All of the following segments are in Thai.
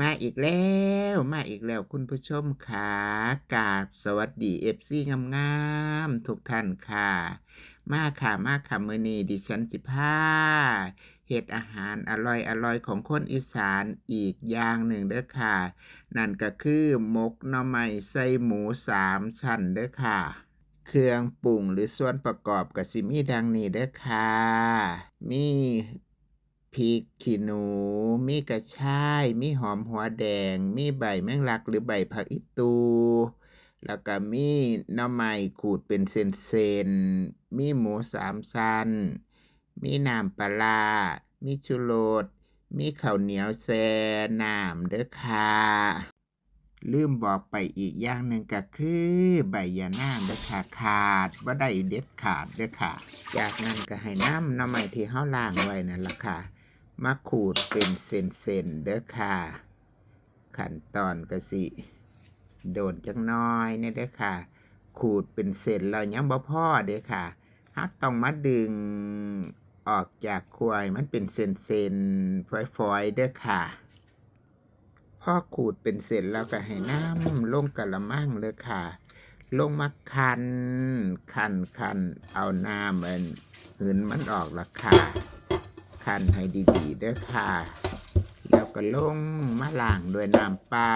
มาอีกแล้วมาอีกแล้วคุณผู้ชมค่ะกาบสวัสดีเอฟซีงามๆทุกท่านค่ะ มาค่ะมาค่ะมื้อนี้ดิฉันสิพาเฮ็ดอาหารอร่อยอร่อยของคนอีสานอีกอย่างหนึ่งเด้อค่ะ นั่นก็คือมกหน่อไม้ใส่หมูสามชั้นเด้อค่ะ เครื่องปรุงหรือส่วนประกอบก็สิมีดังนี้เด้อค่ะ มี พริกขี้หนู มีกระชาย มีหอมหัวแดง มีใบแมงลักหรือใบผักอีตู แล้วก็มีหน่อไม้ขูดเป็นเส้นๆ มีหมูสามชั้น มีน้ำปลาร้ามีชูรสมีข้าวเหนียวแช่น้ำเด้อค่ะลืมบอกไปอีกอย่างหนึ่งก็คือใบยะนางเด้อค่ะขาดบ่าได้เด็ดขาดเด้อค่ะ จากนั้นก็ให้น้ำน่อไม้ที่เฮาล้างไว้นั่นล่ะค่ะ มาขูดเป็นเส้นๆเด้อค่ะขั้นตอนก็สิ โดนจังน้อยเนี่ยเด้อค่ะ ขูดเป็นเส้นแล้วยังบ่พ่อเด้อค่ะเฮาต้องมาดึงออกจากขวายมันเป็นเส้นๆฝอยๆเด้อค่ะพอขูดเป็นเสร็จแล้วก็ให้น้ำลงกะละมังเลยค่ะ ลงมาคันคันคันเอาน้ำมันหืนมันออกละค่ะ คันให้ดีๆเด้อค่ะ แล้วก็ลงมาล้างด้วยน้ำเปล่า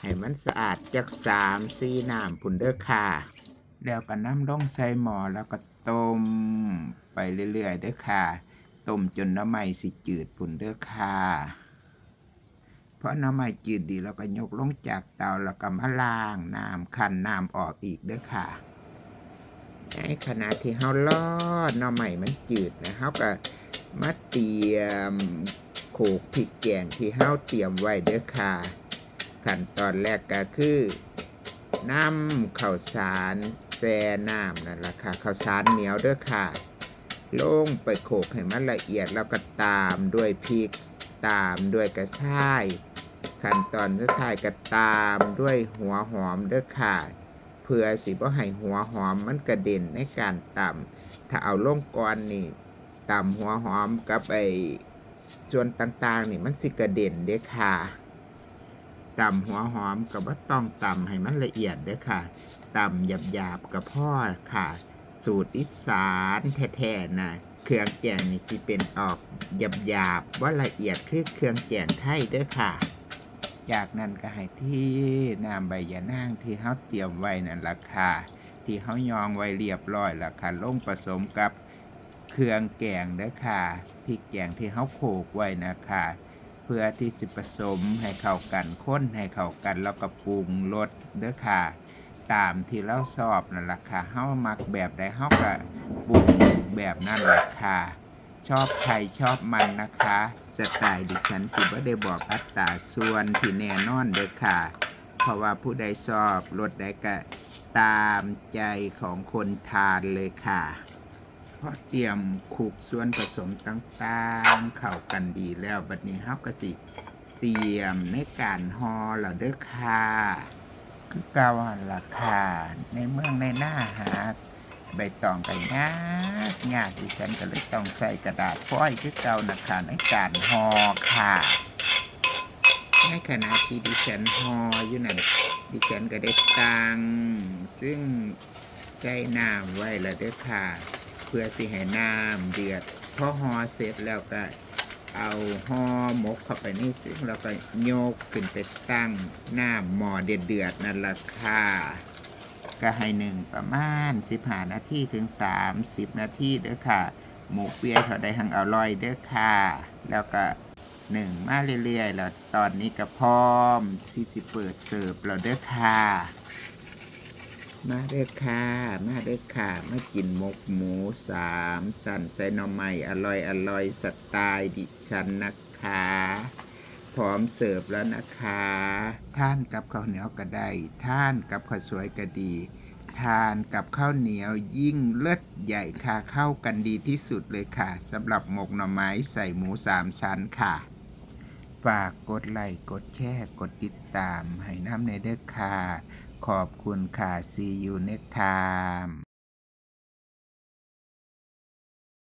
ให้มันสะอาดจากสามสี่น้ำพุ่นเด้อค่ะแล้วก็น้ำลงใส่หม้อแล้วก็ต้มไปเรื่อยๆเด้อค่ะต้มจนน้ำไม่สิจืดพุ่นเด้อค่ะเพราะน้ำไม่จืดดีแล้วก็ยกลงจากเตาแล้วก็มาล้างน้ำคั้นน้ำออกอีกเด้อค่ะ ในขณะที่เฮาลอดหน่อไม้มันจืดนะเฮาก็มาเตรียมโขลกพริกแกงที่เฮาเตรียมไว้เด้อค่ะ ขั้นตอนแรกก็คือน้ำข้าวสารแช่น้ำนั่นแหละค่ะข้าวสารเหนียวเด้อค่ะ ลงไปโขลกให้มันละเอียดแล้วก็ตามด้วยพริกตามด้วยกระชาย ขั้นตอนสุดท้ายก็ตามด้วยหัวหอมเด้อค่ะ เพื่อสิบ่ให้หัวหอมมันกระเด็นในการตำถ้าเอาลงก่อนนี่ตำหัวหอมกับไอ้ส่วนต่างๆนี่มันสิกระเด็นเด้ค่ะตำหัวหอมกับว่าต้องตำให้มันละเอียดเด้ค่ะตำหยาบๆกับพ่อค่ะ สูตรอีสานแท้ๆนะเครื่องแกงนี่สิเป็นออกหยาบๆว่าละเอียดคือเครื่องแกงไทยเด้อค่ะ จากนั้นก็ให้ที่น้ำใบยะนางที่เฮาเตรียมไว้นั่นล่ะค่ะที่เฮายองไว้เรียบร้อยแล้วค่ะลงผสมกับเครื่องแกงเด้อค่ะพริกแกงที่เฮาโขลกไว้นะคะเพื่อที่จะผสมให้เข้ากันข้นให้เข้ากันแล้วก็ปรุงรสเด้อค่ะ ตามที่เราชอบนั่นล่ะค่ะเฮามักแบบใดเฮาก็ปรุงแบบนั้นล่ะค่ะ ชอบใครชอบมันนะคะ สไตล์ดิฉันสิบ่ได้บอกอัตราส่วนที่แน่นอนเด้อค่ะ เพราะว่าผู้ใดชอบรสใดก็ตามใจของคนทานเลยค่ะพอเตรียมคลุกส่วนผสมต่างๆ เข้ากันดีแล้วบัดนี้เฮาก็สิเตรียมในการห่อแล้วเด้อค่ะ คือเก่าหั่นล่ะค่ะในเมืองในหน้าหา ใบตองกันยากยากดิฉันก็เลยต้องใส่กระดาษฟอยล์คือเก่านะคะในการห่อค่ะในขณะที่ดิฉันห่ออยู่นั่นดิฉันก็ได้ตังซึ่งใจน้ำไว้แล้วเด้อค่ะ เพื่อสิให้น้ำเดือดพอห่อเสร็จแล้วก็เอาห่อหมกเข้าไปนี่ซึ่งเราก็โยกขึ้นไปตั้งน้ำหม้อเดือดๆนั่นแหละค่ะ ก็ให้หนึ่งประมาณ15นาทีถึง30นาทีเด้อค่ะ หมูเปียเขาได้หังอร่อยเด้อค่ะ แล้วก็หนึ่งมาเรื่อยๆ แล้วตอนนี้ก็พร้อมที่จะเปิดเสิร์ฟแล้วเด้อค่ะ มาเด้อค่ะ มาเด้อค่ะ มากินหมกหมูสามสันใส่หน่อไม้อร่อยอร่อยสไตล์ดิฉันนะคะ พร้อมเสิร์ฟแล้วนะคะ ท่านกับข้าวเหนียวก็ได้ท่านกับข้าวสวยก็ดี ทานกับข้าวเหนียวยิ่งเลิศใหญ่ค่ะเข้ากันดีที่สุดเลยค่ะสำหรับหมกหน่อไม้ใส่หมูสามชั้นค่ะฝากกดไลค์กดแชร์กดติดตามให้น้ำในเด้อค่ะ ขอบคุณค่ะ see you next time